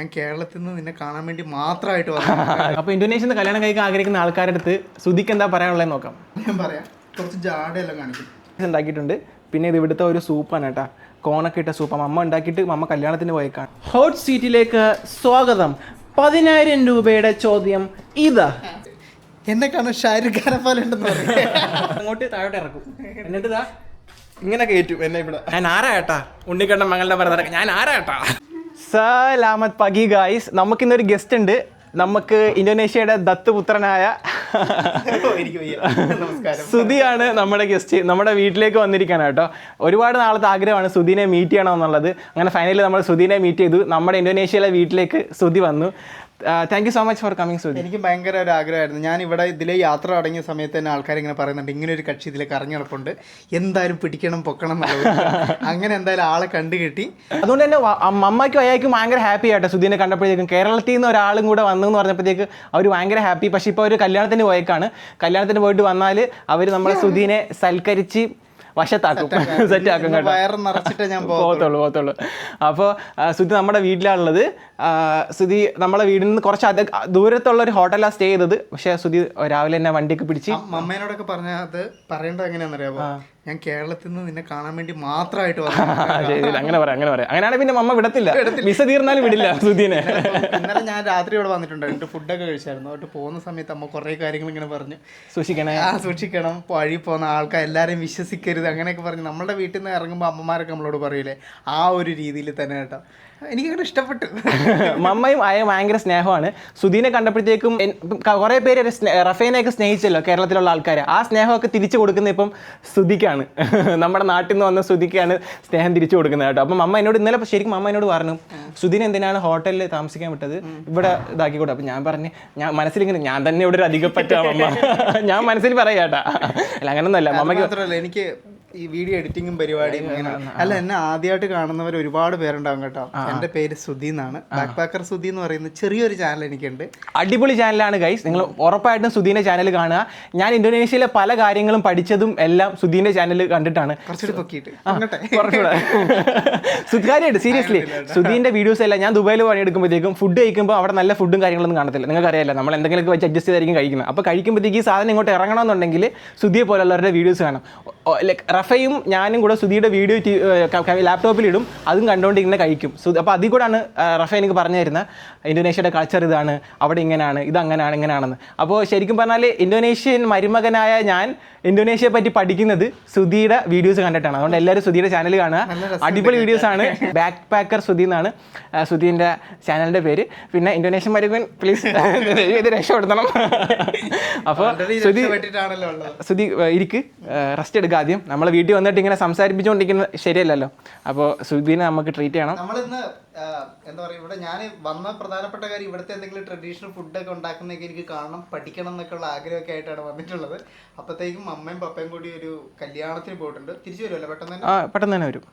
ഞാൻ കേരളത്തിൽ നിന്ന് നിന്നെ കാണാൻ വേണ്ടി മാത്രമായിട്ട് വന്നു അപ്പോൾ ഇന്തോനേഷ്യയിൽ നിന്ന് കല്യാണം കഴിക്കാൻ ആഗ്രഹിക്കുന്ന ആൾക്കാരുടെ അടുത്ത് സുധിക്ക് എന്താ പറയാനുള്ളത് നോക്കാം. ഞാൻ പറയാം. കുറച്ച് ജാടയെല്ലാം കാണിക്കും. ഉണ്ടാക്കിയിട്ടുണ്ട്. പിന്നെ ഇത് ഇവിടുത്തെ ഒരു സൂപ്പാണ് കേട്ടാ. കോണൊക്കെ ഇട്ട സൂപ്പ്. അമ്മ ഉണ്ടാക്കിയിട്ട് അമ്മ കല്യാണത്തിന് പോയേക്കാണ് ഹോട്ട് സീറ്റിലേക്ക് സ്വാഗതം. പതിനായിരം രൂപയുടെ ചോദ്യം ഇതാ. എന്നെക്കാണ് ഷാരൂഖ് ഖാനെ പോലെ അങ്ങോട്ട് താഴോട്ട് ഇറക്കും. എന്നിട്ട് ഇതാ. ഇങ്ങനെ കയറ്റും എന്നെ ഇവിടെ. ഞാൻ ആരാ ഏട്ടാ? ഉണ്ണിക്കണ്ണൻ മകളുടെ പറഞ്ഞ ഞാൻ ആരാ ഏട്ടാ? സലാമത് പകി ഗായ്സ് നമുക്കിന്നൊരു ഗസ്റ്റ് ഉണ്ട്. നമുക്ക് ഇന്തോനേഷ്യയുടെ ദത്തുപുത്രനായ സുധിയാണ് നമ്മുടെ ഗസ്റ്റ് നമ്മുടെ വീട്ടിലേക്ക് വന്നിരിക്കുകയാണ് കേട്ടോ. ഒരുപാട് നാളത്തെ ആഗ്രഹമാണ് സുധീനെ മീറ്റ് ചെയ്യണമെന്നുള്ളത്. അങ്ങനെ ഫൈനലി നമ്മൾ സുധീനെ മീറ്റ് ചെയ്തു. നമ്മുടെ ഇന്തോനേഷ്യയിലെ വീട്ടിലേക്ക് സുധി വന്നു. Thank you so much for coming Sudhi എനിക്ക് ഭയങ്കര ഒരു ആഗ്രഹമായിരുന്നു. ഞാൻ ഇവിടെ ഇതിലെ യാത്ര തുടങ്ങിയ സമയത്ത് തന്നെ ആൾക്കാർ ഇങ്ങനെ പറയുന്നുണ്ട് ഇങ്ങനെ ഒരു കക്ഷി ഇതിലേക്ക് ഇറങ്ങി നടപ്പുണ്ട്. എന്തായാലും പിടിക്കണം പൊക്കണം എന്നുള്ളത്. അങ്ങനെ എന്തായാലും ആളെ കണ്ടു കിട്ടി. അതുകൊണ്ട് തന്നെ അമ്മയ്ക്കും അയാൾക്കും ഭയങ്കര ഹാപ്പി ആയിട്ട് സുധീനെ കണ്ടപ്പോഴത്തേക്കും. കേരളത്തിൽ നിന്ന് ഒരാളും കൂടെ വന്നു എന്ന് പറഞ്ഞപ്പോഴത്തേക്ക് അവർ ഭയങ്കര ഹാപ്പി പക്ഷേ ഇപ്പോൾ ഒരു കല്യാണത്തിന് പോയേക്കാണ്. കല്യാണത്തിന് പോയിട്ട് വന്നാൽ അവർ നമ്മളെ സുധീനെ സൽക്കരിച്ച് വശത്താക്കും. സെറ്റ് ആക്കും കേട്ടോ. വയറ് നിറച്ചിട്ടേ ഞാൻ പോകും പോകത്തുള്ളൂ പോകത്തുള്ളൂ. അപ്പോൾ സുധി നമ്മുടെ വീട്ടിലാണുള്ളത്. സുധി നമ്മളെ വീടിൽ നിന്ന് കുറച്ച് അധിക ദൂരത്തുള്ള ഒരു ഹോട്ടലാണ് സ്റ്റേ ചെയ്തത്. പക്ഷേ സുധി രാവിലെ തന്നെ വണ്ടിയൊക്കെ പിടിച്ച് അമ്മേനോടൊക്കെ പറഞ്ഞ അത് പറയേണ്ടത് എങ്ങനെയാണെന്നറിയാമോ ഞാൻ കേരളത്തിൽ നിന്ന് നിന്നെ കാണാൻ വേണ്ടി മാത്രമായിട്ട് അങ്ങനെ പറയാം അങ്ങനെ പറയാം. അങ്ങനെയാണ് പിന്നെ മമ്മ വിടത്തില്ല. വിസ തീർന്നാലും വിടില്ല സുധീനെ. ഇന്നലെ ഞാൻ രാത്രി ഇവിടെ വന്നിട്ടുണ്ടായിരുന്നു ഫുഡൊക്കെ കഴിച്ചായിരുന്നു. അവിടെ പോകുന്ന സമയത്ത് അമ്മ കുറേ കാര്യങ്ങൾ ഇങ്ങനെ പറഞ്ഞു. സൂക്ഷിക്കണേ. ആ സൂക്ഷിക്കണം. വഴി പോകുന്ന ആൾക്കാർ എല്ലാവരെയും വിശ്വസിക്കരുത്. അങ്ങനെയൊക്കെ പറഞ്ഞു നമ്മുടെ വീട്ടിൽ നിന്ന് ഇറങ്ങുമ്പോൾ അമ്മമാരൊക്കെ നമ്മളോട് പറയില്ലേ ആ ഒരു രീതിയിൽ തന്നെ കേട്ടോ. എനിക്കങ്ങനെ ഇഷ്ടപ്പെട്ടു. മമ്മയും അയ ഭയങ്കര സ്നേഹമാണ്. സുധീനെ കണ്ടപ്പോഴത്തേക്കും കുറെ പേര് റഫേനെയൊക്കെ സ്നേഹിച്ചല്ലോ കേരളത്തിലുള്ള ആൾക്കാർ ആ സ്നേഹമൊക്കെ തിരിച്ചു കൊടുക്കുന്നത് ഇപ്പം സുധിക്കാണ്. നമ്മുടെ നാട്ടിൽ നിന്ന് വന്ന സുധിക്കാണ് സ്നേഹം തിരിച്ചു കൊടുക്കുന്നത് കേട്ടോ. അപ്പം അമ്മ എന്നോട് ഇന്നലെ ശരിക്കും അമ്മ എന്നോട് പറഞ്ഞു സുധീനെ എന്തിനാണ് ഹോട്ടലിൽ താമസിക്കാൻ വിട്ടത്? ഇവിടെ ഇതാക്കി കൂടെ അപ്പം ഞാൻ പറഞ്ഞു ഞാൻ മനസ്സിലിങ്ങനെ ഞാൻ തന്നെ ഇവിടെ ഒരു അധികപ്പറ്റാ മമ്മ. ഞാൻ മനസ്സിൽ പറയാട്ടാ അല്ല അങ്ങനൊന്നുമല്ല. മാത്രമല്ല എനിക്ക് ഈ വീഡിയോ എഡിറ്റിംഗും പരിപാടിയും ഇങ്ങനെ. അല്ല എന്നെ ആദ്യമായിട്ട് കാണുന്നവർ ഒരുപാട് പേരുണ്ടാവും കേട്ടോ. എന്റെ പേര് സുധി എന്നാണ്. ബാക്ക് പാക്കർ സുധി എന്ന് പറയുന്ന ചെറിയൊരു ചാനൽ എനിക്കുണ്ട്. അടിപൊളി ചാനലാണ് ഗൈസ് നിങ്ങൾ ഉറപ്പായിട്ടും സുധീന്റെ ചാനൽ കാണുക. ഞാൻ ഇന്തോനേഷ്യയിലെ പല കാര്യങ്ങളും പഠിച്ചതും എല്ലാം സുധീന്റെ ചാനൽ കണ്ടിട്ടാണ്. കുറച്ചുകൂടി പൊക്കിയിട്ട്. സുധാരിയായിട്ട് സീരിയസ്ലി സുധീന്റെ വീഡിയോസ് എല്ലാം ഞാൻ ദുബായിൽ പണിയെടുക്കുമ്പോഴത്തേക്കും ഫുഡ് കഴിക്കുമ്പോൾ അവിടെ നല്ല ഫുഡും കാര്യങ്ങളൊന്നും കാണത്തില്ല. നിങ്ങൾക്ക് അറിയാലോ നമ്മൾ എന്തെങ്കിലുമൊക്കെ വെച്ച് അഡ്ജസ്റ്റ് ചെയ്തായിരിക്കും കഴിക്കുന്നത്. അപ്പോൾ കഴിക്കുമ്പോഴത്തേക്ക് ഈ സാധനം ഇങ്ങോട്ട് ഇറങ്ങണമെന്നുണ്ടെങ്കിൽ സുധിയെ പോലുള്ളവരുടെ വീഡിയോസ് കാണാം ലൈക്ക് റഫയും ഞാനും കൂടെ സുധിയുടെ വീഡിയോ ലാപ്ടോപ്പിൽ ഇടും. അതും കണ്ടുകൊണ്ട് ഇങ്ങനെ കഴിക്കും അപ്പോൾ അതിൽ കൂടെയാണ് ആ, റഫ എനിക്ക് പറഞ്ഞു തരുന്നത് ഇന്തോനേഷ്യയുടെ കൾച്ചർ ഇതാണ്. അവിടെ ഇങ്ങനെയാണ് ഇത് അങ്ങനെയാണ് ഇങ്ങനെയാണെന്ന് അപ്പോൾ ശരിക്കും പറഞ്ഞാൽ ഇന്തോനേഷ്യൻ മരുമകനായ ഞാൻ ഇന്തോനേഷ്യയെ പറ്റി പഠിക്കുന്നത് സുധിയുടെ വീഡിയോസ് കണ്ടിട്ടാണ്. അതുകൊണ്ട് എല്ലാവരും സുധിയുടെ ചാനൽ കാണുക. അടിപൊളി വീഡിയോസ് ആണ്. ബാക്ക് പാക്കർ സുധി എന്നാണ് സുധീന്റെ ചാനലിന്റെ പേര്. പിന്നെ ഇന്തോനേഷ്യൻ മരുമകൻ പ്ലീസ് ഇത് രക്ഷപ്പെടുത്തണം. അപ്പോൾ സുധി സുധി ഇരിക്ക്. റെസ്റ്റ് എടുക്കുക ആദ്യം. നമ്മളെ വീട്ടിൽ വന്നിട്ട് ഇങ്ങനെ സംസാരിപ്പിച്ചുകൊണ്ടിരിക്കുന്നത് ശരിയല്ലല്ലോ. അപ്പോൾ സുധീനെ നമുക്ക് ട്രീറ്റ് ചെയ്യണം. നമ്മളിന്ന് എന്താ പറയുക ഇവിടെ ഞാൻ വന്ന പ്രധാനപ്പെട്ട കാര്യം ഇവിടുത്തെ എന്തെങ്കിലും ട്രഡീഷണൽ ഫുഡൊക്കെ ഉണ്ടാക്കുന്നതൊക്കെ എനിക്ക് കാണണം പഠിക്കണം എന്നൊക്കെ ഉള്ള ആഗ്രഹമൊക്കെ ആയിട്ടാണ് വന്നിട്ടുള്ളത്. അപ്പോഴത്തേക്കും അമ്മയും പപ്പയും കൂടി ഒരു കല്യാണത്തിന് പോയിട്ടുണ്ട്. തിരിച്ചു വരുമല്ലോ പെട്ടെന്ന് തന്നെ? ആ പെട്ടെന്ന് തന്നെ വരും.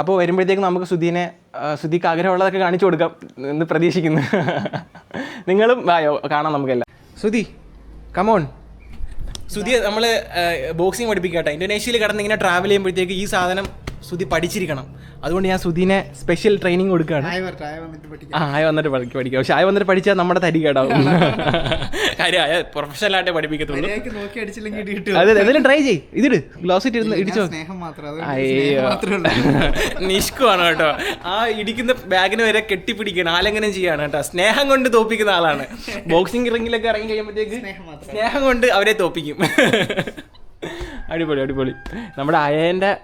അപ്പോൾ വരുമ്പോഴത്തേക്കും നമുക്ക് സുധീനെ സുധിക്ക് ആഗ്രഹമുള്ളതൊക്കെ കാണിച്ചു കൊടുക്കാം എന്ന് പ്രതീക്ഷിക്കുന്നു. നിങ്ങളും വായോ കാണാം നമുക്കെല്ലാം. സുധി കമോൺ സുധി നമ്മൾ ബോക്സിംഗ് പഠിപ്പിക്കട്ടെ. ഇന്തോനേഷ്യയിൽ കടന്നിങ്ങനെ ട്രാവൽ ചെയ്യുമ്പോഴത്തേക്ക് ഈ സാധനം സുധി പഠിച്ചിരിക്കണം. അതുകൊണ്ട് ഞാൻ സുധീനെ സ്പെഷ്യൽ ട്രെയിനിങ് കൊടുക്കുകയാണ്. ആയി വരട്ടെ ആയി വന്നിട്ട് പഠിക്കാം. ആ ആയ വന്നിട്ട് പഠിക്കും പഠിക്കാം. പക്ഷെ ആയ വന്നിട്ട് പഠിച്ചാൽ നമ്മുടെ തരി കേടാവും. കാര്യം ആയ പ്രൊഫഷണൽ ആയിട്ട് പഠിപ്പിക്കത്തുള്ളൂ. അതെ എന്തെങ്കിലും ട്രൈ ചെയ് ഇതിട് ഗ്ലോസ് ഇട്ട് ഇരുന്ന് ഇടിച്ചോ. സ്നേഹം മാത്രം അതുകൊണ്ട് അയ്യോ. സ്നേഹം മാത്രമേ ഉള്ളൂ. നിഷ്കുവാണ് കേട്ടോ. ആ ഇടിക്കുന്ന ബാഗിന് വരെ കെട്ടിപ്പിടിക്കണം ആലെങ്ങനെ ചെയ്യാണ് കേട്ടോ. സ്നേഹം കൊണ്ട് തോപ്പിക്കുന്ന ആളാണ്. ബോക്സിംഗ് റിങ്ങിലൊക്കെ ഇറങ്ങി കഴിയുമ്പോഴത്തേക്ക് സ്നേഹം മാത്രം. സ്നേഹം കൊണ്ട് അവരെ തോപ്പിക്കും. അടിപൊളി അടിപൊളി. നമ്മുടെ അയന്റെ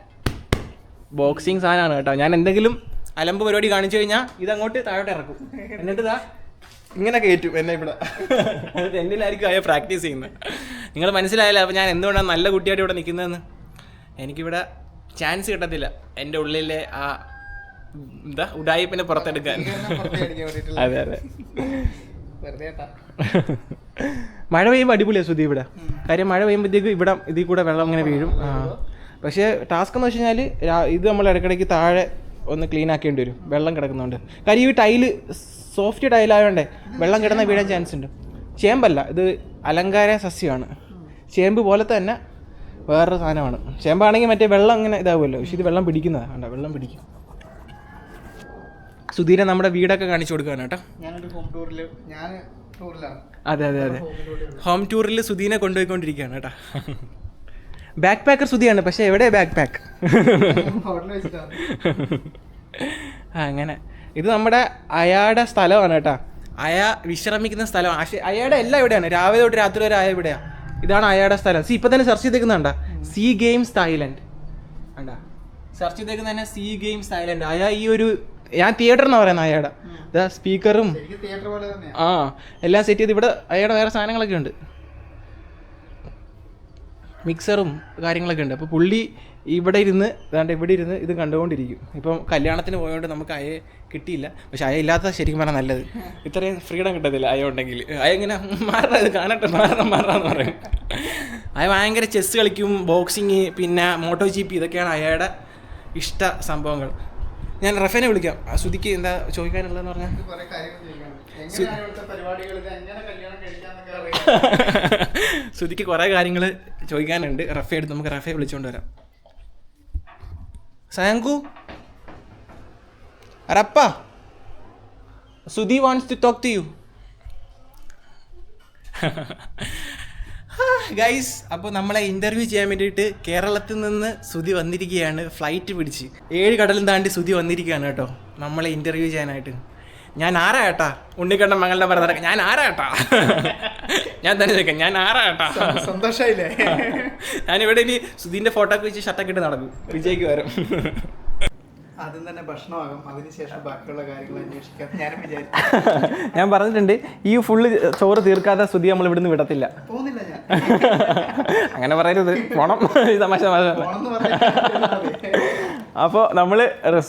ബോക്സിങ് സാധനമാണ് കേട്ടോ. ഞാൻ എന്തെങ്കിലും അലമ്പ് പരിപാടി കാണിച്ചു കഴിഞ്ഞാൽ ഇതങ്ങോട്ട് താഴോട്ട് ഇറക്കും. എന്നിട്ട് ഇതാ ഇങ്ങനെ കയറ്റും എന്നെ ഇവിടെ. എന്നിലായിരിക്കും അയാൾ പ്രാക്ടീസ് ചെയ്യുന്നത് നിങ്ങൾ മനസ്സിലായല്ലോ? അപ്പോൾ ഞാൻ എന്തുകൊണ്ടാണ് നല്ല കുട്ടിയായിട്ട് ഇവിടെ നിൽക്കുന്നതെന്ന് എനിക്കിവിടെ ചാൻസ് കിട്ടത്തില്ല. എന്റെ ഉള്ളിലെ ആ എന്താ ഉഡായിപ്പിനെ പുറത്തെടുക്കാൻ. അതെ അതെ. മഴ പെയ്യുമ്പോൾ അടിപൊളിയാണ് സുധി ഇവിടെ. കാര്യം മഴ പെയ്യുമ്പോഴത്തേക്ക് ഇവിടെ ഇതിൽ കൂടെ വെള്ളം ഇങ്ങനെ വീഴും. ആ. പക്ഷേ ടാസ്ക് എന്ന് വെച്ച് കഴിഞ്ഞാൽ ഇത് നമ്മൾ ഇടയ്ക്കിടയ്ക്ക് താഴെ ഒന്ന് ക്ലീൻ ആക്കേണ്ടി വരും. വെള്ളം കിടക്കുന്നുണ്ട്. കാര്യം ഈ ടൈൽ സോഫ്റ്റ് ടൈലായതുകൊണ്ടേ വെള്ളം കിടന്ന വീഴാൻ ചാൻസ് ഉണ്ട്. ചേമ്പല്ല ഇത് അലങ്കാര സസ്യമാണ്. ചേമ്പ് പോലെ തന്നെ വേറൊരു സാധനമാണ്. ചേമ്പാണെങ്കിൽ മറ്റേ വെള്ളം അങ്ങനെ ഇതാവുമല്ലോ. പക്ഷേ ഇത് വെള്ളം പിടിക്കുന്നതാണ് കണ്ടോ? വെള്ളം പിടിക്കും. സുധീരെ നമ്മുടെ വീടൊക്കെ കാണിച്ചു കൊടുക്കുകയാണ് കേട്ടോ. അതെ അതെ അതെ. ഹോം ടൂറിൽ സുധീനെ കൊണ്ടുപോയിക്കൊണ്ടിരിക്കുകയാണ് കേട്ടോ. ബാക്ക് പാക്കർ സുധിയാണ് പക്ഷേ എവിടെ ബാക്ക് പാക്ക് വെച്ചിട്ടാണ് അങ്ങനെ. ഇത് നമ്മുടെ അയാടെ സ്ഥലമാണ് കേട്ടോ. അയ വിശ്രമിക്കുന്ന സ്ഥലമാണ്. പക്ഷേ അയാടെ എല്ലാം ഇവിടെയാണ്. രാവിലെ തൊട്ട് രാത്രി വരെ അയ ഇവിടെയാണ് ഇതാണ് അയാടെ സ്ഥലം. സി ഇപ്പം തന്നെ സെർച്ച് ചെയ്തേക്കുന്നുണ്ട സി ഗെയിംസ് തായ്ലൻഡ്. കണ്ടാ? സെർച്ച് ചെയ്തേക്കുന്ന തന്നെ സി ഗെയിംസ് തായ്ലൻഡ്. അയാ ഈ ഒരു ഞാൻ തിയേറ്റർ എന്ന് പറയുന്നത് അയാടെ. ഇതാ സ്പീക്കറും ശരിക്കും തിയേറ്റർ പോലെ തന്നെയാണ് ആ എല്ലാം സെറ്റ് ചെയ്ത് ഇവിടെ അയാളുടെ വേറെ സാധനങ്ങളൊക്കെ ഉണ്ട്. മിക്സറും കാര്യങ്ങളൊക്കെ ഉണ്ട്. അപ്പോൾ പുള്ളി ഇവിടെ ഇരുന്ന് അതാണ്ട് ഇവിടെ ഇരുന്ന് ഇത് കണ്ടുകൊണ്ടിരിക്കും. ഇപ്പം കല്യാണത്തിന് പോയതുകൊണ്ട് നമുക്ക് അയ കിട്ടിയില്ല. പക്ഷെ അയ ഇല്ലാത്ത ശരിക്കും പറഞ്ഞാൽ നല്ലത്. ഇത്രയും ഫ്രീഡം കിട്ടത്തില്ല അയ ഉണ്ടെങ്കിൽ. അയ ഇങ്ങനെ മാറണം ഇത് കാണട്ടെ മാറണം മാറണം പറയും. അയ ഭയങ്കര ചെസ് കളിക്കും ബോക്സിങ് പിന്നെ മോട്ടോ ജീപ്പ് ഇതൊക്കെയാണ് അയയുടെ ഇഷ്ട സംഭവങ്ങൾ. ഞാൻ റഫേനെ വിളിക്കാം. ആ ശ്രുതിക്ക് എന്താ ചോദിക്കാനുള്ളതെന്ന് പറഞ്ഞാൽ ശ്രുതിക്ക് കുറേ കാര്യങ്ങൾ ചോദിക്കാനുണ്ട്. റഫേ എടുത്ത് നമുക്ക് റഫേ വിളിച്ചുകൊണ്ട് വരാം. സാങ്കു അറപ്പ Sudhi wants to talk to you guys അപ്പോൾ നമ്മളെ ഇന്റർവ്യൂ ചെയ്യാൻ വേണ്ടിയിട്ട് കേരളത്തിൽ നിന്ന് സുതി വന്നിരിക്കുകയാണ്. ഫ്ലൈറ്റ് പിടിച്ച്. ഏഴ് കടലും താണ്ടി സുതി വന്നിരിക്കുകയാണ് കേട്ടോ. നമ്മളെ ഇന്റർവ്യൂ ചെയ്യാനായിട്ട്. ഞാൻ ആരാ ഏട്ടാ? ഉണ്ണിക്കണ്ണൻ മകളുടെ പറഞ്ഞ ഞാൻ ആരാ ഏട്ടാ? ഞാൻ തന്നെ നിൽക്കാം ഞാൻ ആരാ ഏട്ടാ? സന്തോഷമായില്ലേ ഞാനിവിടെ ഇനി സുധീന്റെ ഫോട്ടോ ഒക്കെ വെച്ച് ഷർട്ടൊക്കെ ഇട്ട് നടക്കും. വിജയ്ക്ക് വരും ആദ്യം തന്നെ ഭക്ഷണമാകും. അതിനുശേഷം ബാക്കിയുള്ള കാര്യങ്ങൾ അന്വേഷിക്കാൻ ഞാനും വിചാരിച്ചു ഞാൻ പറഞ്ഞിട്ടുണ്ട് ഈ ഫുള്ള് ചോറ് തീർക്കാത്ത സ്തുതി നമ്മൾ ഇവിടുന്ന് വിടത്തില്ല. പോകുന്നില്ല ഞാൻ. അങ്ങനെ പറയരുത്. പോണം. ഈ തമാശ തമാശ. അപ്പോൾ നമ്മൾ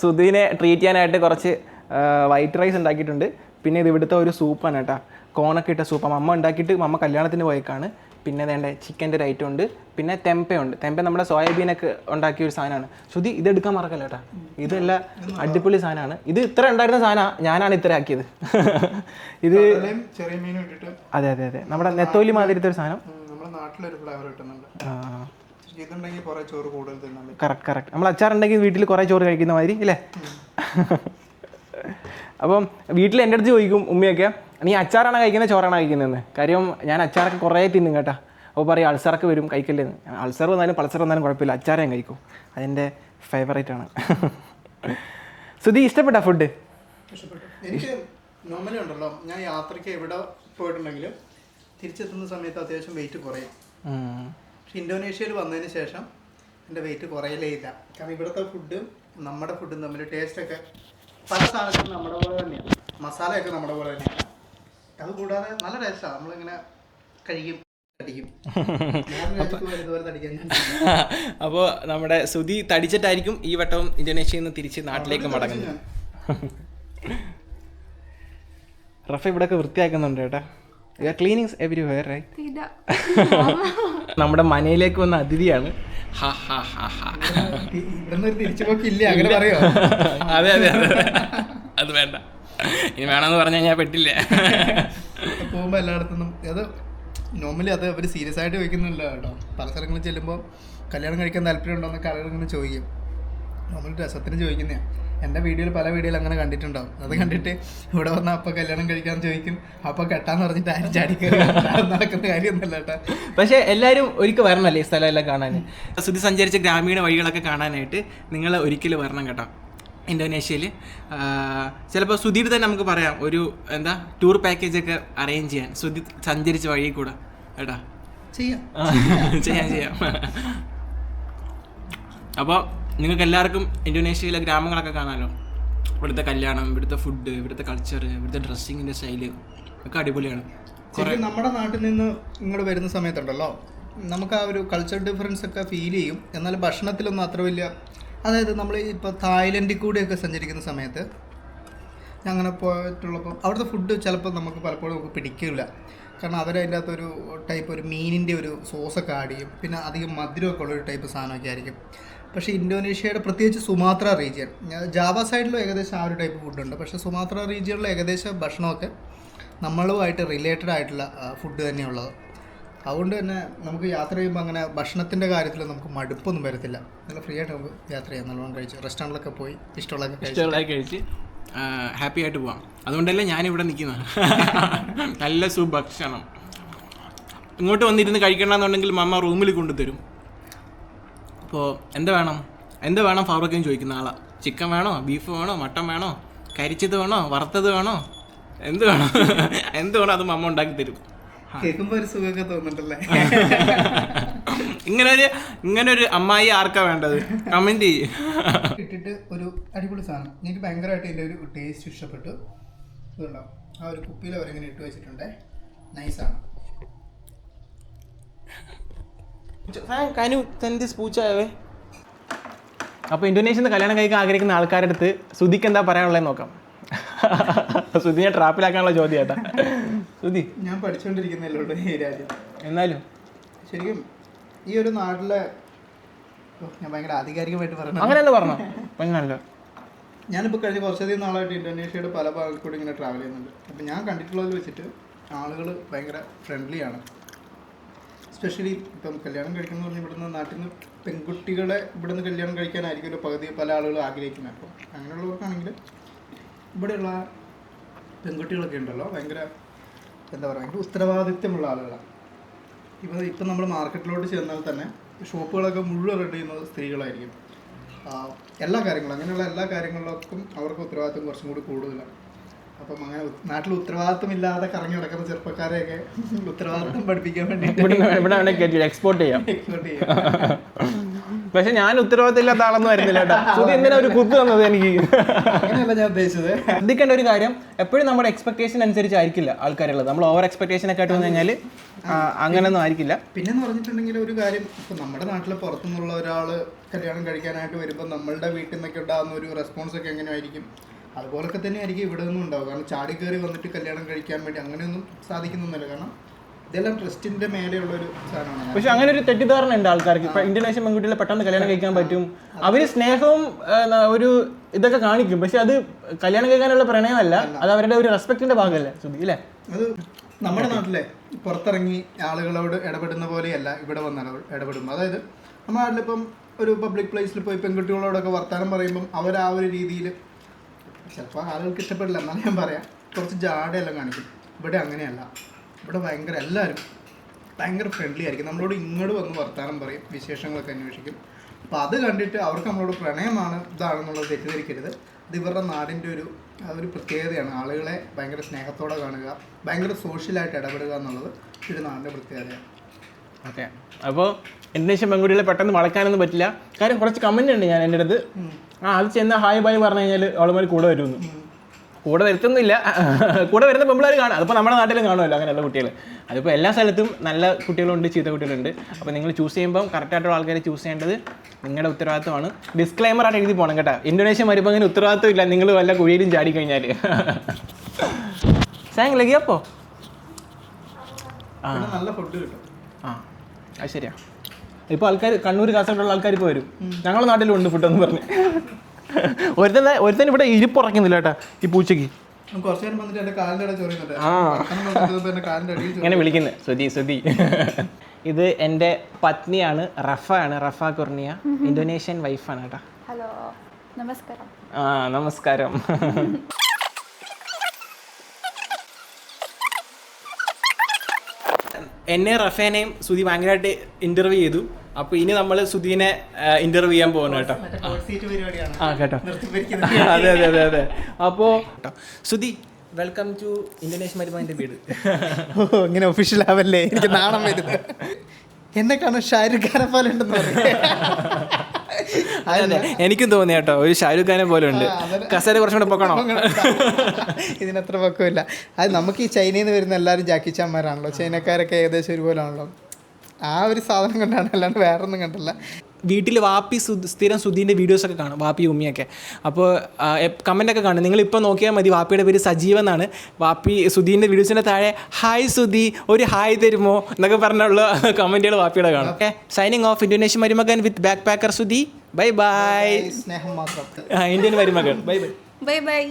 സുധീനെ ട്രീറ്റ് ചെയ്യാനായിട്ട് കുറച്ച് വൈറ്റ് റൈസ് ഉണ്ടാക്കിയിട്ടുണ്ട്. പിന്നെ ഇത് ഇവിടുത്തെ ഒരു സൂപ്പാണ് കേട്ടോ. കോണൊക്കെ ഇട്ട സൂപ്പ് അമ്മ ഉണ്ടാക്കിയിട്ട് അമ്മ കല്യാണത്തിന് പോയേക്കാണ്. പിന്നെ വേണ്ട ചിക്കന്റെ ഒരു ഐറ്റം ഉണ്ട്. പിന്നെ തെമ്പയുണ്ട്. തെമ്പ നമ്മുടെ സോയാബീനൊക്കെ ഉണ്ടാക്കിയ ഒരു സാധനമാണ്. ശ്രുതി ഇതെടുക്കാൻ മറക്കല്ല കേട്ടാ ഇതെല്ലാം അടിപൊളി സാധനമാണ്. ഇത് ഇത്ര ഉണ്ടായിരുന്ന സാധനമാണ് ഞാനാണ് ഇത്ര ആക്കിയത്. ഇത് അതെ അതെ അതെ. നമ്മുടെ നെത്തോലി മാതിരിത്തെ ഒരു സാധനം. നാട്ടിലൊരു ഫ്ലേവർ കിട്ടുന്നുണ്ട്. ഇതുണ്ടെങ്കിൽ കുറേ ചോറ് കൂടുതൽ തിന്നാൻ പറ്റും. Correct correct. നമ്മൾ അച്ചാറുണ്ടെങ്കിൽ വീട്ടിൽ കുറേ ചോറ് കഴിക്കുന്ന മാതിരി ഇല്ലേ? അപ്പം വീട്ടിൽ എന്റെ അടുത്ത് ചോദിക്കും ഉമ്മയൊക്കെ നീ അച്ചാറാണ് കഴിക്കുന്നത് ചോറാണ് കഴിക്കുന്നതെന്ന് കാര്യം ഞാൻ അച്ചാറൊക്കെ കുറേ തിന്നും കേട്ടോ. അപ്പോൾ പറയും അൾസറൊക്കെ വരും കഴിക്കല്ലേന്ന്. അൾസർ വന്നാലും പൾസർ വന്നാലും കുഴപ്പമില്ല അച്ചാർ ഞാൻ കഴിക്കും. അതെന്റെ ഫേവറേറ്റ് ആണ്. സുധി ഇഷ്ടപ്പെട്ട ഫുഡ് എനിക്ക് നോർമലി ഉണ്ടല്ലോ. ഞാൻ യാത്രയ്ക്ക് എവിടെ പോയിട്ടുണ്ടെങ്കിലും തിരിച്ചെത്തുന്ന സമയത്ത് അത്യാവശ്യം വെയിറ്റ് കുറയും. പക്ഷെ ഇന്തോനേഷ്യയിൽ വന്നതിന് ശേഷം എന്റെ വെയിറ്റ് കുറയലേ ഇല്ല. കാരണം ഇവിടുത്തെ ഫുഡും നമ്മുടെ ഫുഡും തമ്മിൽ ടേസ്റ്റൊക്കെ പല സാധനങ്ങളും നമ്മുടെ പോലെ തന്നെയാണ്. മസാലയൊക്കെ നമ്മുടെ പോലെ തന്നെയാണ്. അത് കൂടാതെ നല്ല ടേസ്റ്റാണ് നമ്മളിങ്ങനെ കഴിക്കും അപ്പോ അപ്പോൾ നമ്മുടെ സുധി തടിച്ചിട്ടായിരിക്കും ഈ വട്ടവും ഇന്തോനേഷ്യയിൽ നിന്ന് തിരിച്ച് നാട്ടിലേക്ക് മടങ്ങുന്നത്. റഫ ഇവിടെയൊക്കെ വൃത്തിയാക്കുന്നുണ്ട് കേട്ടാ ക്ലീനിങ്സ്. നമ്മുടെ മനയിലേക്ക് വന്ന അതിഥിയാണ്. അതെ അതെ അതെ അത്. വേണ്ട. ഇനി വേണമെന്ന് പറഞ്ഞു കഴിഞ്ഞാൽ പെട്ടില്ല. പോകുമ്പോൾ എല്ലായിടത്തുനിന്നും അത് നോർമലി അത് അവർ സീരിയസ് ആയിട്ട് ചോദിക്കുന്നില്ല കേട്ടോ. പല സ്ഥലങ്ങളിൽ ചെല്ലുമ്പോൾ കല്യാണം കഴിക്കാൻ താല്പര്യം ഉണ്ടോ എന്നൊക്കെ ആളുകൾ ഇങ്ങനെ ചോദിക്കും. നോർമലി രസത്തിന് ചോദിക്കുന്നതാണ് എന്റെ വീഡിയോയിൽ പല വീഡിയോയിൽ അങ്ങനെ കണ്ടിട്ടുണ്ടാവും. അത് കണ്ടിട്ട് ഇവിടെ വന്ന അപ്പം കല്യാണം കഴിക്കാൻ ചോദിക്കും. അപ്പം കെട്ടാന്ന് പറഞ്ഞിട്ട് ആരും ചാടിക്കറി നടക്കുന്ന കാര്യമൊന്നുമല്ല കേട്ടോ. പക്ഷേ എല്ലാവരും ഒരിക്കൽ വരണമല്ലേ ഈ സ്ഥലമെല്ലാം കാണാൻ സുധി സഞ്ചരിച്ച ഗ്രാമീണ വഴികളൊക്കെ കാണാനായിട്ട് നിങ്ങൾ ഒരിക്കലും വരണം കേട്ടോ. ഇന്തോനേഷ്യയിൽ ചിലപ്പോൾ സുധീർ തന്നെ നമുക്ക് പറയാം. ഒരു എന്താ ടൂർ പാക്കേജ് ഒക്കെ അറേഞ്ച് ചെയ്യാൻ. സുധി സഞ്ചരിച്ച വഴി കൂടെ. കേട്ടോ? ചെയ്യാം. ചെയ്യാം ചെയ്യാം. അപ്പോൾ നിങ്ങൾക്ക് എല്ലാവർക്കും ഇന്തോനേഷ്യയിലെ ഗ്രാമങ്ങളൊക്കെ കാണാമല്ലോ ഇവിടുത്തെ കല്യാണം ഇവിടുത്തെ ഫുഡ് ഇവിടുത്തെ കൾച്ചർ ഇവിടുത്തെ ഡ്രസ്സിങ്ങിന്റെ സ്റ്റൈൽ ഒക്കെ അടിപൊളിയാണ്. ശരിക്കും നമ്മുടെ നാട്ടിൽ നിന്ന് ഇങ്ങോട്ട് വരുന്ന സമയത്തുണ്ടല്ലോ നമുക്ക് ആ ഒരു കൾച്ചർ ഡിഫറൻസ് ഒക്കെ ഫീൽ ചെയ്യും. എന്നാൽ ഭക്ഷണത്തിലൊന്നും അത്ര വലിയ അതായത് നമ്മൾ ഇപ്പോൾ തായ്ലൻഡിൽ കൂടെയൊക്കെ സഞ്ചരിക്കുന്ന സമയത്ത് അങ്ങനെ പോയിട്ടുള്ളപ്പോൾ അവിടുത്തെ ഫുഡ് ചിലപ്പോൾ നമുക്ക് പലപ്പോഴും നമുക്ക് പിടിക്കില്ല കാരണം അവരതിന്റെ അകത്തൊരു ടൈപ്പ് ഒരു മീനിന്റെ ഒരു സോസൊക്കെ ആഡ് ചെയ്യും. പിന്നെ അധികം മധുരമൊക്കെ ഉള്ളൊരു ടൈപ്പ് സാധനമൊക്കെ ആയിരിക്കും. പക്ഷേ ഇന്തോനേഷ്യയുടെ പ്രത്യേകിച്ച് സുമാത്ര റീജിയൻ. ജാവ സൈഡിലും ഏകദേശം ആ ഒരു ടൈപ്പ് ഫുഡുണ്ട് പക്ഷേ സുമാത്ര റീജിയനിലെ ഏകദേശം ഭക്ഷണമൊക്കെ നമ്മളുമായിട്ട് റിലേറ്റഡ് ആയിട്ടുള്ള ഫുഡ് തന്നെയുള്ളത്. അതുകൊണ്ട് തന്നെ നമുക്ക് യാത്ര ചെയ്യുമ്പോൾ അങ്ങനെ ഭക്ഷണത്തിന്റെ കാര്യത്തിൽ നമുക്ക് മടുപ്പൊന്നും വരത്തില്ല. നല്ല ഫ്രീ ആയിട്ട് നമുക്ക് യാത്ര ചെയ്യാം. നല്ലോണം കഴിച്ച് റെസ്റ്റോറന്റിലൊക്കെ പോയി ഇഷ്ടമുള്ള ഇഷ്ടമുള്ളതായി കഴിച്ച് ഹാപ്പി ആയിട്ട് പോവാം. അതുകൊണ്ടല്ലേ ഞാനിവിടെ നിൽക്കുന്നത്. നല്ല സുഭക്ഷണം. ഇങ്ങോട്ട് വന്നിരുന്ന് കഴിക്കണമെന്നുണ്ടെങ്കിൽ മമ്മ റൂമിൽ കൊണ്ടുതരും. അപ്പോൾ എന്താ വേണം? എന്താ വേണം ഫാറൂഖിന് ചോദിക്കുന്ന ആളാ? ചിക്കൻ വേണോ? ബീഫ് വേണോ? മട്ടൻ വേണോ? കരിച്ചത് വേണോ? വറുത്തത് വേണോ? എന്ത് വേണോ? എന്ത് വേണോ അത് മമ്മ ഉണ്ടാക്കി തരും. കേൾക്കുമ്പോ ഒരു സുഖമൊക്കെ തോന്നുന്നുണ്ടല്ലേ ഇങ്ങനെ ഒരു ഇങ്ങനെ ഒരു അമ്മായി ആർക്കാ വേണ്ടത്? കമന്റ് ചെയ്യ്. ഇട്ടിട്ട് ഒരു അടിപൊളി സാധനം. എനിക്ക് ഭയങ്കരമായിട്ട് ഇതിന്റെ ഒരു ടേസ്റ്റ് ഇഷ്ടപ്പെട്ടു. ഇതുണ്ടാവും ആ ഒരു കുപ്പിയിൽ അവരിങ്ങനെ ഇട്ട് വെച്ചിട്ടുണ്ട്. നൈസാണ് കനു തെന്തിസ് പൂച്ചാവേ അപ്പോൾ ഇന്തോനേഷ്യയിൽ കല്യാണം കഴിക്കാൻ ആഗ്രഹിക്കുന്ന ആൾക്കാരുടെ അടുത്ത് സുധിക്ക് എന്താ പറയാനുള്ളത് നോക്കാം. സുധിനെ ട്രാപ്പിലാക്കാനുള്ള ചോദ്യം ഏട്ടാ സുധി ഞാൻ പഠിച്ചുകൊണ്ടിരിക്കുന്നല്ലോ ഈ രാജ്യം. എന്നാലും. ശരിക്കും ഈ ഒരു നാട്ടിലെ ഓ, ഞാൻ ഭയങ്കര ആധികാരികമായിട്ട് പറഞ്ഞു അങ്ങനെയല്ല പറഞ്ഞോ. അങ്ങനല്ല ഞാനിപ്പോൾ കഴിഞ്ഞ കുറച്ചധികം നാളായിട്ട് ഇന്തോനേഷ്യയുടെ പല ഭാഗത്തു കൂടി ഇങ്ങനെ ട്രാവൽ ചെയ്യുന്നുണ്ട്. അപ്പം ഞാൻ കണ്ടിട്ടുള്ളതിൽ വെച്ചിട്ട് ആളുകൾ ഭയങ്കര ഫ്രണ്ട്ലി ആണ്. സ്പെഷ്യലി ഇപ്പം കല്യാണം കഴിക്കണം എന്ന് പറഞ്ഞാൽ ഇവിടുന്ന് നാട്ടിൽ നിന്ന് പെൺകുട്ടികളെ ഇവിടുന്ന് കല്യാണം കഴിക്കാനായിരിക്കുമല്ലോ പകുതി പല ആളുകളും ആഗ്രഹിക്കുന്നത്. അപ്പം അങ്ങനെയുള്ളവർക്കാണെങ്കിൽ ഇവിടെയുള്ള പെൺകുട്ടികളൊക്കെ ഉണ്ടല്ലോ ഭയങ്കര എന്താ പറയുക ഭയങ്കര ഉത്തരവാദിത്വമുള്ള ആളുകളാണ് ഇപ്പോൾ ഇപ്പം നമ്മൾ മാർക്കറ്റിലോട്ട് ചെന്നാൽ തന്നെ ഷോപ്പുകളൊക്കെ മുഴുവൻ റെഡി ചെയ്യുന്നത് സ്ത്രീകളായിരിക്കും. എല്ലാ കാര്യങ്ങളും അങ്ങനെയുള്ള എല്ലാ കാര്യങ്ങളിലൊക്കെ അവർക്ക് ഉത്തരവാദിത്വം കുറച്ചും കൂടി കൂടുതലാണ്. അപ്പം അങ്ങനെ നാട്ടിൽ ഉത്തരവാദിത്വം ഇല്ലാതെ കറങ്ങി നടക്കുന്ന ചെറുപ്പക്കാരെയൊക്കെ ഉത്തരവാദിത്വം പഠിപ്പിക്കാൻ വേണ്ടി എക്സ്പോർട്ട് ചെയ്യാം. പക്ഷെ ഞാൻ ഉത്തരവാദിത്തം ഇല്ലാത്ത ആളൊന്നും വരുന്നില്ല കേട്ടോ. എന്തിനാ ഒരു കുത്ത് തന്നത് എനിക്ക്? അങ്ങനെയല്ല ഞാൻ ഉദ്ദേശിച്ചത്. ശ്രദ്ധിക്കേണ്ട ഒരു കാര്യം എപ്പോഴും നമ്മുടെ എക്സ്പെക്ടേഷൻ അനുസരിച്ചായിരിക്കില്ല ആൾക്കാരുള്ളത്. നമ്മൾ ഓവർ എക്സ്പെക്ടേഷൻ ഒക്കെ ആയിട്ട് വന്നു കഴിഞ്ഞാൽ അങ്ങനെയൊന്നും ആയിരിക്കില്ല. പിന്നെ എന്ന് പറഞ്ഞിട്ടുണ്ടെങ്കിൽ ഒരു കാര്യം ഇപ്പം നമ്മുടെ നാട്ടിൽ പുറത്തുനിന്നുള്ള ഒരാൾ കല്യാണം കഴിക്കാനായിട്ട് വരുമ്പോൾ നമ്മളുടെ വീട്ടിൽ നിന്നൊക്കെ ഉണ്ടാകുന്ന ഒരു റെസ്പോൺസ് ഒക്കെ എങ്ങനെയായിരിക്കും? അതുപോലൊക്കെ തന്നെ ആയിരിക്കും ഇവിടെ നിന്നും ഉണ്ടാവും കാരണം ചാടി കയറി വന്നിട്ട് കല്യാണം കഴിക്കാൻ വേണ്ടി അങ്ങനെയൊന്നും സാധിക്കുന്നൊന്നുമില്ല. കാരണം ഇതെല്ലാം ട്രസ്റ്റിന്റെ മേലെയുള്ള ഒരു സാധനമാണ് പക്ഷെ അങ്ങനെ ഒരു തെറ്റിദ്ധാരണ ഉണ്ട് ആൾക്കാർക്ക്. ഇപ്പൊ ഇന്തോനേഷ്യൻ പെൺകുട്ടികളെ പെട്ടെന്ന് കല്യാണം കഴിക്കാൻ പറ്റും. അവർ സ്നേഹവും ഒരു ഇതൊക്കെ കാണിക്കും. പക്ഷെ അത് കല്യാണം കഴിക്കാനുള്ള പ്രണയമല്ല. അത് അവരുടെ ഒരു റെസ്പെക്ടിന്റെ ഭാഗമല്ലേ സുധി അല്ലേ? അത് നമ്മുടെ നാട്ടിലെ പുറത്തിറങ്ങി ആളുകളോട് ഇടപെടുന്ന പോലെയല്ല ഇവിടെ വന്നാൽ ഇടപെ- ഇടപെടും അതായത് നമ്മുടെ നാട്ടിലിപ്പം ഒരു പബ്ലിക് പ്ലേസിൽ പോയി പെൺകുട്ടികളോടൊക്കെ വർത്തമാനം പറയുമ്പം അവർ ആ ഒരു രീതിയിൽ ചിലപ്പോൾ ആളുകൾക്ക് ഇഷ്ടപ്പെടില്ല. എന്നാലും ഞാൻ പറയാം കുറച്ച് ജാടയെല്ലാം കാണിക്കും. ഇവിടെ അങ്ങനെയല്ല. ഇവിടെ ഭയങ്കര എല്ലാവരും ഭയങ്കര ഫ്രണ്ട്ലി ആയിരിക്കും. നമ്മളോട് ഇങ്ങോട്ട് വന്ന് വർത്തമാനം പറയും വിശേഷങ്ങളൊക്കെ അന്വേഷിക്കും. അപ്പോൾ അത് കണ്ടിട്ട് അവർക്ക് നമ്മളോട് പ്രണയമാണ് ഇതാണെന്നുള്ളത് തെറ്റിദ്ധരിക്കരുത്. ഇത് ഇവരുടെ നാടിന്റെ ഒരു അതൊരു പ്രത്യേകതയാണ്. ആളുകളെ ഭയങ്കര സ്നേഹത്തോടെ കാണുക ഭയങ്കര സോഷ്യലായിട്ട് ഇടപെടുക എന്നുള്ളത് ഒരു നാടിന്റെ പ്രത്യേകതയാണ്. ഓക്കെ. അപ്പോൾ ഇന്തോനേഷ്യൻ പെൺകുട്ടികളെ പെട്ടെന്ന് വളക്കാനൊന്നും പറ്റില്ല. കാര്യം കുറച്ച് കമന്റ് ഉണ്ട് ഞാൻ എന്റെ അടുത്ത്. ആ അത് ചെന്ന ഹായ് ബായ് പറഞ്ഞു കഴിഞ്ഞാൽ അവളുമാർ കൂടെ വരുമെന്ന് കൂടെ വരുത്തുന്നില്ല. കൂടെ വരുന്ന പെമ്പിളാർ കാണാം. അതിപ്പോൾ നമ്മുടെ നാട്ടിലും കാണുമല്ലോ അങ്ങനെയുള്ള കുട്ടികൾ അതിപ്പോൾ എല്ലാ സ്ഥലത്തും നല്ല കുട്ടികളുണ്ട് ചീത്ത കുട്ടികളുണ്ട്. അപ്പോൾ നിങ്ങൾ ചൂസ് ചെയ്യുമ്പോൾ കറക്റ്റായിട്ടുള്ള ആൾക്കാരെ ചൂസ് ചെയ്യേണ്ടത് നിങ്ങളുടെ ഉത്തരവാദിത്തമാണ് ഡിസ്ക്ലൈമർ ആയിട്ട് എഴുതി പോകണം കേട്ടോ. ഇന്തോനേഷ്യ വരുമ്പോൾ അങ്ങനെ ഉത്തരവാദിത്തം ഇല്ല. നിങ്ങൾ വല്ല കുഴിയിലും ചാടി കഴിഞ്ഞാൽ സാങ് ലഗിയപ്പോ ആ നല്ല ഫുഡ് കിട്ടും. ആ അത് ശരിയാ. ഇപ്പോൾ ആൾക്കാർ കണ്ണൂർ കാസർഗോഡുള്ള ആൾക്കാർ ഇപ്പോൾ വരും. ഞങ്ങളുടെ ഫുഡ് എന്ന് പറഞ്ഞ്. ഒരുത്തൻ ഒരുത്തൻ ഇവിടെ ഇരിപ്പുറക്കുന്നില്ല കേട്ടാ ഈ പൂച്ചയ്ക്ക്. ഇങ്ങനെ വിളിക്കുന്നത് സുധി സുധി ഇത് എന്റെ പത്നിയാണ് റഫ ആണ് റഫ കുർണിയ. ഇന്തോനേഷ്യൻ വൈഫാണ് കേട്ടോ. ഹലോ നമസ്കാരം. ആ നമസ്കാരം. എന്നെ റഫേനെയും സുധി ഭയങ്കരമായിട്ട് ഇന്റർവ്യൂ ചെയ്തു. അപ്പൊ ഇനി നമ്മൾ സുധീനെ ഇന്റർവ്യൂ ചെയ്യാൻ പോകുന്നു കേട്ടോ. ആ കേട്ടോ. അതെ അതെ അതെ അതെ. അപ്പോ സുധി വെൽക്കം ടു ഇന്തോനേഷ്യൻ മരുമാന്റെ വീട്. ഓ ഇങ്ങനെ ഒഫീഷ്യൽ ആവല്ലേ? എനിക്ക് നാണം വരുന്നത് എന്നെ കാണാൻ ഷാരൂഖ് ഖാനെ പോലെ ഉണ്ടെന്ന് അതെ അതെ എനിക്കും തോന്നി കേട്ടോ ഒരു ഷാരൂഖ് ഖാനെ പോലെ ഉണ്ട്. കസേര കുറച്ചും കൂടെ പൊക്കണോ? ഇതിനത്ര പൊക്കമില്ല. അത് നമുക്ക് ഈ ചൈനയിൽ നിന്ന് വരുന്ന എല്ലാവരും ജാക്കിച്ചാന്മാരാണല്ലോ ചൈനക്കാരൊക്കെ ഏകദേശം ഒരുപോലെ ആണല്ലോ ആ ഒരു സാധനം കണ്ടാണ് അല്ലാണ്ട് വേറൊന്നും കണ്ടല്ല കണ്ടില്ല. വീട്ടിൽ വാപ്പി സു സ്ഥിരം സുധീന്റെ വീഡിയോസൊക്കെ കാണും വാപ്പി ഉമ്മിയൊക്കെ. അപ്പോൾ കമന്റൊക്കെ കാണും. നിങ്ങളിപ്പോൾ നോക്കിയാൽ മതി വാപ്പിയുടെ പേര് സജീവ് എന്നാണ്. വാപ്പി സുധീന്റെ വീഡിയോസിന്റെ താഴെ ഹായ് സുധി ഒരു ഹായ് തരുമോ? എന്നൊക്കെ പറഞ്ഞുള്ള കമന്റുകൾ വാപ്പിയുടെ കാണും. ഓക്കെ? സൈനിങ് ഓഫ് ഇൻഡോനേഷ്യൻ മരുമകൻ with backpacker Sudhi bye bye സ്നേഹം മാത്രം. ഇന്ത്യൻ മരുമകൻ. Bye bye bye bye